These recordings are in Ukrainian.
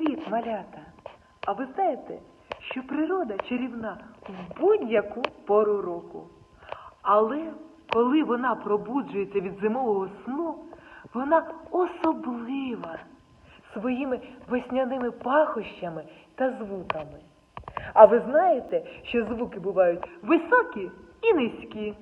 Привіт, малята! А ви знаєте, що природа чарівна в будь-яку пору року. Але коли вона пробуджується від зимового сну, вона особлива своїми весняними пахощами та звуками. А ви знаєте, що звуки бувають високі і низькі.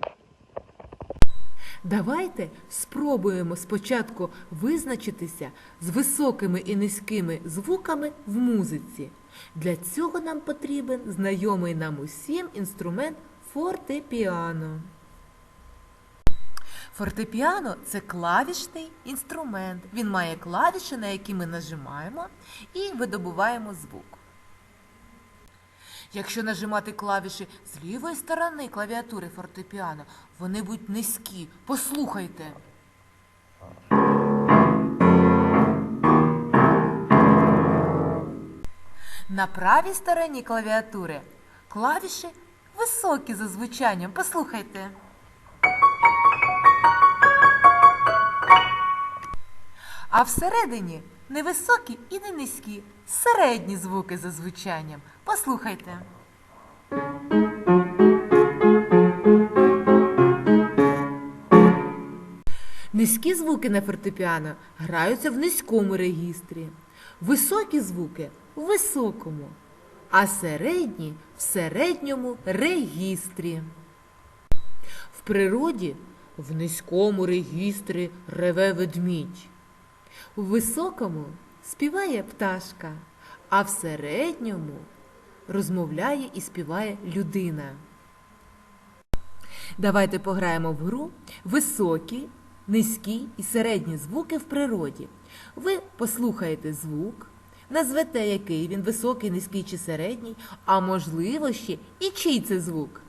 Давайте спробуємо спочатку визначитися з високими і низькими звуками в музиці. Для цього нам потрібен знайомий нам усім інструмент фортепіано. Фортепіано це клавішний інструмент. Він має клавіші, на які ми нажимаємо і видобуваємо звук. Якщо нажимати клавіші з лівої сторони клавіатури фортепіано, вони будуть низькі. Послухайте. На правій стороні клавіатури клавіші високі за звучанням. Послухайте. А всередині невисокі і не низькі, середні звуки за звучанням. Послухайте. Низькі звуки на фортепіано граються в низькому регістрі, високі звуки в високому, а середні в середньому регістрі. В природі в низькому регістрі реве ведмідь. У високому співає пташка, а в середньому розмовляє і співає людина. Давайте пограємо в гру високі, низькі і середні звуки в природі. Ви послухаєте звук, назвете, який він високий, низький чи середній, а можливо ще і чий це звук.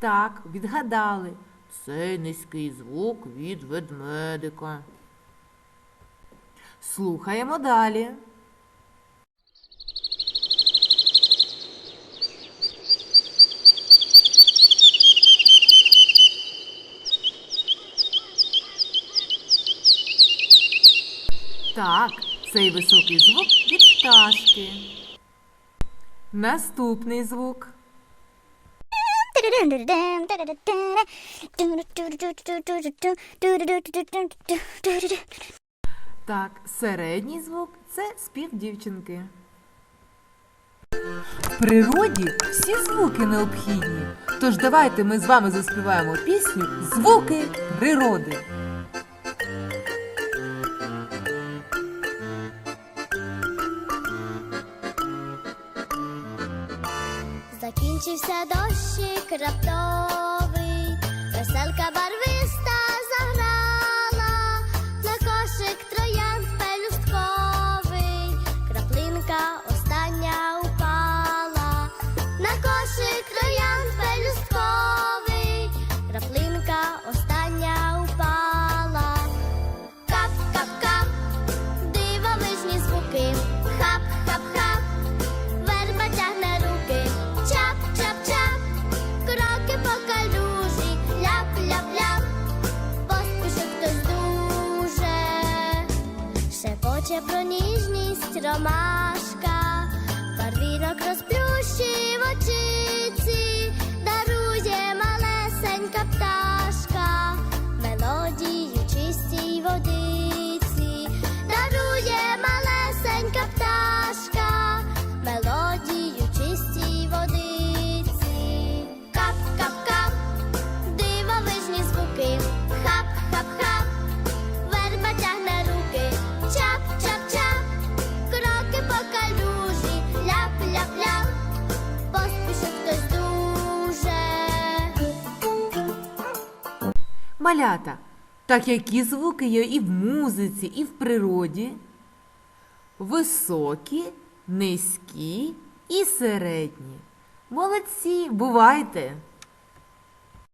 Так, відгадали. Це низький звук від ведмедика. Слухаємо далі. Так, цей високий звук від пташки. Наступний звук. Так, середній звук це спів дівчинки. В природі всі звуки необхідні. Тож давайте ми з вами заспіваємо пісню Звуки природи. Закінчився дощик раптовий, Шепоче про ніжність ромашка, барвінок розплющив очиці, Малята, так які звуки є і в музиці, і в природі? Високі, низькі і середні. Молодці, бувайте!